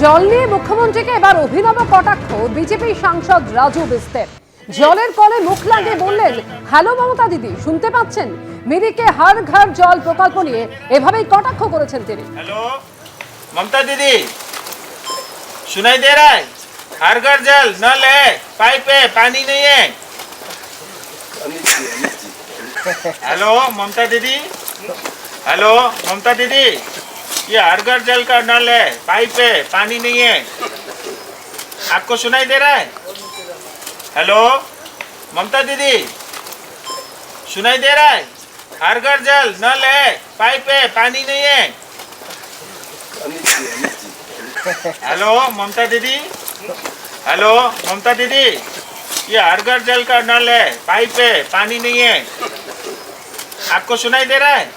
জল নিয়ে মুখ্যমন্ত্রীকে এবার অভিনব কটাক্ষ বিজেপি সাংসদ রাজু বিস্তের জলের কলে মুখ লাগিয়ে বললেন হ্যালো মমতা দিদি শুনতে পাচ্ছেন মিরিকে হার ঘর জল প্রকল্প নিয়ে এভাবেই কটাক্ষ করেছেন তিনি हेलो ममता दीदी सुनाई दे रहा है हर घर जल नल है पाइप है पानी नहीं है हेलो ममता दीदी हेलो ममता दीदी ये हर घर जल का नल है, पाइप है, पानी नहीं है। आपको सुनाई दे रहा है? हेलो? ममता दीदी? सुनाई दे रहा है? हर घर जल, नल है, पाइप है, पानी नहीं है। हेलो, ममता दीदी? हेलो, ममता दीदी? ये हर घर जल का नल है, पाइप है, पानी नहीं है। आपको सुनाई दे रहा है?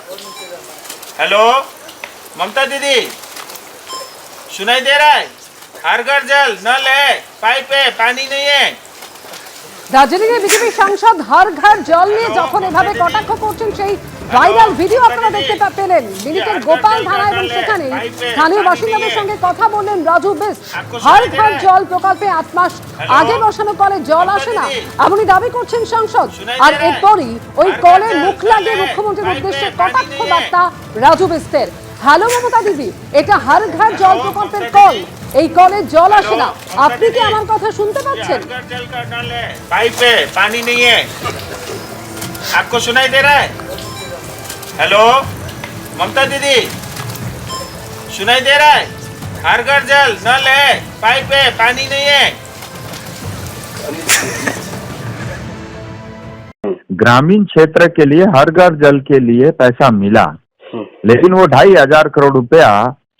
हेलो? ममता दीदी सुनाई दे रहा है हर घर जल नल है पाइप है पानी नहीं है দার্জিলিং এর বিজেপি সাংসদ হার ঘর জল নিয়ে যখন এভাবে কটাক্ষ করছেন সেই ভাইরাল ভিডিও আপনারা দেখতে পা- পেলেন মিরিকের গোপাল ধারা এবং সেখানে স্থানীয় বাসিন্দাদের সঙ্গে কথা বললেন রাজু বেশ হার ঘর জল প্রকল্পে আট মাস আগে বসানো কলে জল আসে না এমনই দাবি করছেন সাংসদ আর এরপরই ওই কলে মুখ লাগিয়ে মুখ্যমন্ত্রীর উদ্দেশ্যে কটাক্ষ বার্তা রাজু বেস্তের হ্যালো মমতা দিদি এটা হার ঘর জল প্রকল্পের কল এই কলে জল আসে না আপনি কি আমার কথা শুনতে ये পাচ্ছেন हर घर जल का नल है पाइप है पानी नहीं है आपको सुनाई दे रहा है हेलो ममता दीदी सुनाई दे रहा है हर घर जल नल है पाइप है पानी नहीं है ग्रामीण क्षेत्र के लिए हर घर जल के लिए पैसा मिला लेकिन वो ढाई हज़ार करोड़ रुपया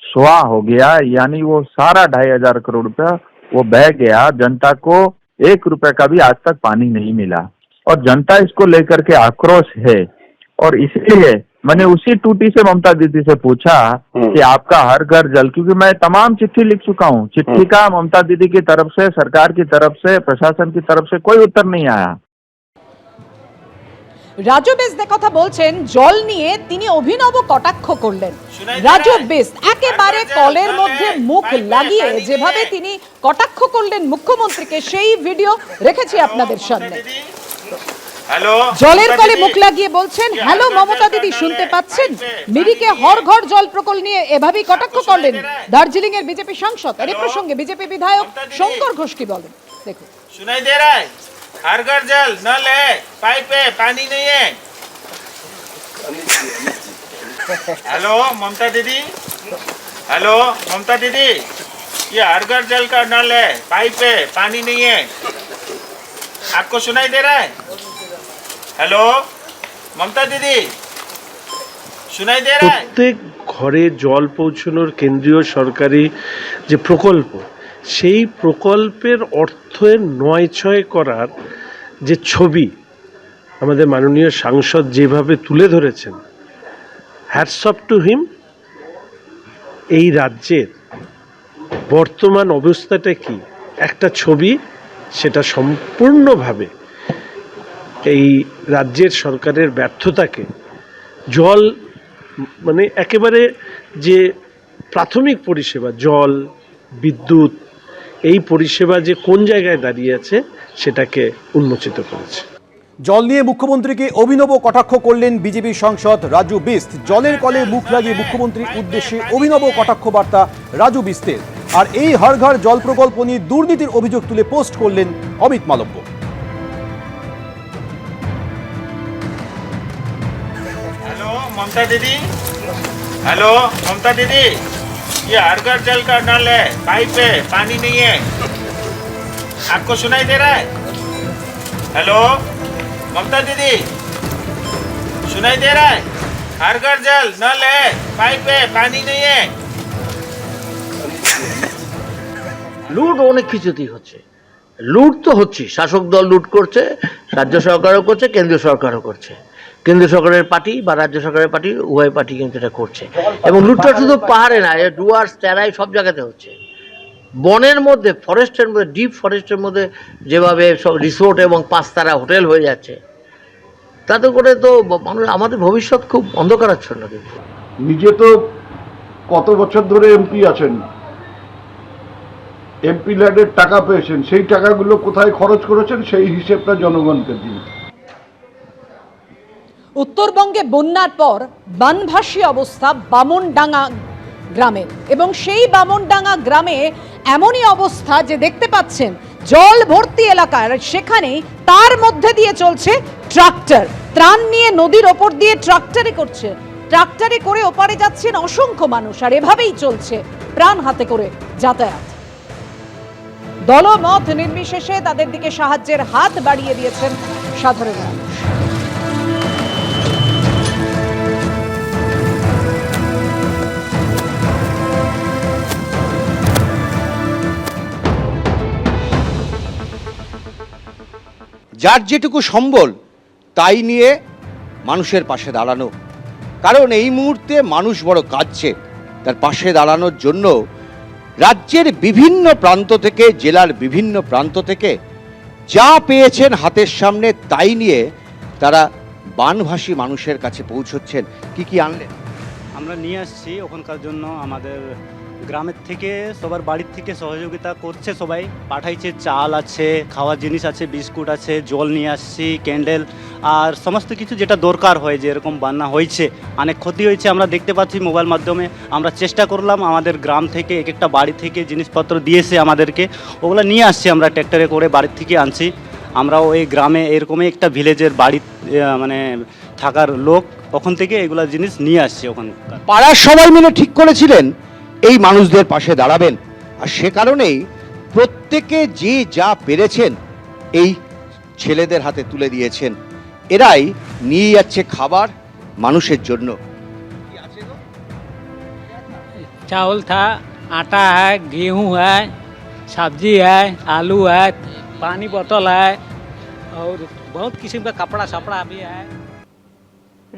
सुहा हो गया यानी वो सारा ढाई हज़ार करोड़ रुपया वो बह गया जनता को एक रुपए का भी आज तक पानी नहीं मिला। और जनता इसको लेकर के आक्रोश है। और इसलिए मैंने उसी टूटी से ममता दीदी से पूछा कि आपका हर घर जल क्योंकि मैं तमाम चिट्ठी लिख चुका हूँ। चिट्ठी का ममता दीदी की तरफ़ से सरकार की तरफ़ से प्रशासन की तरफ़ से कोई उत्तर नहीं आया। রাজু বেসদের কথা বলছেন জল নিয়ে তিনি অভিনব কটাক্ষ করলেন। রাজু বেস একেবারে কলের মধ্যে মুখ লাগিয়ে যেভাবে তিনি কটাক্ষ করলেন মুখ্যমন্ত্রীকে সেই ভিডিও রেখেছি আপনাদের সামনে। জলের কলে মুখ লাগিয়ে বলছেন হ্যালো মমতা দিদি শুনতে পাচ্ছেন? মিরিকে হরঘর জল প্রকল্প নিয়ে এভাবেই কটাক্ষ করলেন। দার্জিলিং এর বিজেপি সাংসদ আর এ প্রসঙ্গে বিজেপি বিধায়ক শঙ্কর ঘোষ কি বলেন? দেখুন। শুনাই দে রায় हर घर जल नल है पाइप है पानी नहीं है हेलो ममता दीदी हेलो ममता दीदी ये हर घर जल का नल है पाइप है पानी नहीं है आपको सुनाई दे रहा है हेलो ममता दीदी सुनाई दे रहा है প্রত্যেক ঘরে জল পৌঁছানোর কেন্দ্রীয় সরকারি যে প্রকল্প সেই প্রকল্পের অর্থের নয় ছয় করার যে ছবি আমাদের মাননীয় সাংসদ যেভাবে তুলে ধরেছেন হ্যাটসঅপ টু হিম এই রাজ্যের বর্তমান অবস্থাটা কি? একটা ছবি সেটা সম্পূর্ণভাবে এই রাজ্যের সরকারের ব্যর্থতাকে জল মানে একেবারে যে প্রাথমিক পরিষেবা, জল, বিদ্যুৎ এই পরিষেবা যে কোন জায়গায় দাঁড়িয়ে আছে সেটাকে উন্মোচিত করেছে। জল নিয়ে মুখ্যমন্ত্রীকে অভিনব কটাক্ষ করলেন বিজেপি সাংসদ রাজু বিস্ত। জলের কলে মুখ লাগিয়ে মুখ্যমন্ত্রীর উদ্দেশ্যে অভিনব কটাক্ষ বার্তা রাজু বিস্তের। আর এই হরঘর জল প্রকল্প নিয়ে দুর্নীতির অভিযোগ তুলে পোস্ট করলেন অমিত মালব্য। হ্যালো মমতা দিদি? হ্যালো মমতা দিদি? ये हर घर जल का नल है पाइप है पानी नहीं है आपको सुनाई दे रहा है हेलो ममता दीदी सुनाई दे रहा है हर घर जल नल है पाइप है पानी नहीं है লুট অনেক কিছুতেই হচ্ছে লুট তো হচ্ছে শাসক দল লুট করছে রাজ্য সরকারও করছে কেন্দ্রীয় সরকারও করছে কেন্দ্রীয় সরকারের পার্টি বা রাজ্য সরকারের পার্টি, উভয় পার্টি কিন্তু এটা করছে। এবং লুটটা শুধু পাহাড়ে না ডুয়ার্স তেরাই সব জায়গাতে হচ্ছে। বনের মধ্যে, ফরেস্টের মধ্যে, ডিপ ফরেস্টের মধ্যে যেভাবে সব রিসোর্ট এবং পাঁচতারা হোটেল হয়ে যাচ্ছে, তাতে করে তো মানুষ, আমাদের ভবিষ্যৎ খুব অন্ধকারাচ্ছন্ন কিন্তু। নিজে তো কত বছর ধরে এমপি আছেন? এমপি ল্যাডের টাকা পেয়েছেন, সেই টাকাগুলো কোথায় খরচ করেছেন, সেই হিসেবটা জনগণকে দিন। উত্তরবঙ্গে বন্যার পর বানভাসী অবস্থা বামনডাঙ্গা গ্রামে। এবং সেই বামনডাঙ্গা গ্রামে এমনই অবস্থা যে দেখতে পাচ্ছেন, জল ভর্তি এলাকার সেখানে তার মধ্যে দিয়ে চলছে ট্রাক্টর। ত্রাণ নিয়ে নদীর ওপর দিয়ে ট্রাক্টরে করছে। ট্রাক্টরে করে ওপারে যাচ্ছেন অসংখ্য মানুষ, আর এভাবেই চলছে প্রাণ হাতে করে যাতায়াত। দলমত নির্বিশেষে তাদের দিকে সাহায্যের হাত বাড়িয়ে দিয়েছেন সাধারণ মানুষ যার যেটুকু সম্বল, তাই নিয়ে মানুষের পাশে দাঁড়ানো। কারণ এই মুহূর্তে মানুষ বড় কাঁদছে। তার পাশে দাঁড়ানোর জন্য রাজ্যের বিভিন্ন প্রান্ত থেকে, জেলার বিভিন্ন প্রান্ত থেকে যা পেয়েছেন হাতের সামনে, তাই নিয়ে তারা বানভাসী মানুষের কাছে পৌঁছচ্ছেন। কি কি আনলেন? আমরা নিয়ে আসছি ওখানকার জন্য আমাদের গ্রামের থেকে, সবার বাড়ির থেকে সহযোগিতা করছে সবাই। পাঠাইছে চাল আছে, খাওয়ার জিনিস আছে, বিস্কুট আছে, জল নিয়ে আসছি, ক্যান্ডেল আর সমস্ত কিছু যেটা দরকার হয় যে এরকম বান্না হয়েছে। অনেক ক্ষতি হয়েছে, আমরা দেখতে পাচ্ছি মোবাইল মাধ্যমে। আমরা চেষ্টা করলাম, আমাদের গ্রাম থেকে এক একটা বাড়ি থেকে জিনিসপত্র দিয়েছে আমাদেরকে। ওগুলো নিয়ে আসছি আমরা ট্র্যাক্টরে করে বাড়ির থেকে আনছি। আমরা ওই গ্রামে এরকমই একটা ভিলেজের বাড়ি মানে থাকার লোক। ওখান থেকে এগুলা জিনিস নিয়ে আসছি ওখানকার। পাড়ার সবাই মিলে ঠিক করেছিলেন? এই মানুষদের পাশে দাঁড়াবেন আর সে কারণেই প্রত্যেকে যে যা পেরেছেন এই ছেলেদের হাতে তুলে দিয়েছেন এরাই নিয়ে যাচ্ছে খাবার মানুষের জন্য चावल था आटा है गेहूं है सब्जी है आलू है पानी बोतल है और बहुत किस्म का कपड़ा सपड़ा भी है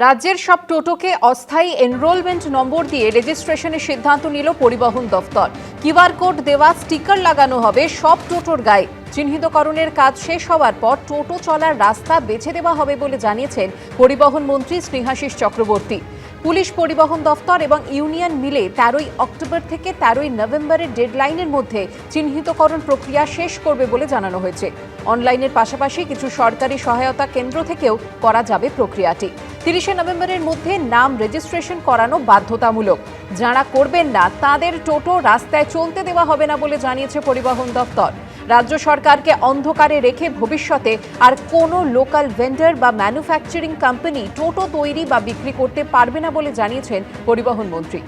রাজ্যের সব টোটোকে অস্থায়ী এনরোলমেন্ট নম্বর দিয়ে রেজিস্ট্রেশনের সিদ্ধান্ত নিল পরিবহন দফতর। কিউআর কোড দেওয়া স্টিকার লাগানো হবে, সব টোটোর গায়ে। চিহ্নিতকরণের কাজ শেষ হওয়ার পর টোটো চলার রাস্তা বেছে দেওয়া হবে বলে জানিয়েছেন পরিবহন মন্ত্রী স্নেহাশিস চক্রবর্তী। পুলিশ পরিবহন দফতর এবং ইউনিয়ন মিলে তেরোই অক্টোবর থেকে তেরোই নভেম্বরের ডেডলাইনের মধ্যে চিহ্নিতকরণ প্রক্রিয়া শেষ করবে বলে জানানো হয়েছে। অনলাইনের পাশাপাশি কিছু সরকারি সহায়তা কেন্দ্র থেকেও করা যাবে প্রক্রিয়াটি। তিরিশে নভেম্বরের মধ্যে নাম রেজিস্ট্রেশন করানো বাধ্যতামূলক। যারা করবেন না, তাদের টোটো রাস্তায় চলতে দেওয়া হবে না বলে জানিয়েছে পরিবহন দপ্তর। রাজ্য সরকারকে অন্ধকারে রেখে ভবিষ্যতে আর কোনো লোকাল ভেন্ডার বা ম্যানুফ্যাকচারিং কোম্পানি টোটো তৈরি বা বিক্রি করতে পারবে না বলে জানিয়েছেন পরিবহন মন্ত্রী।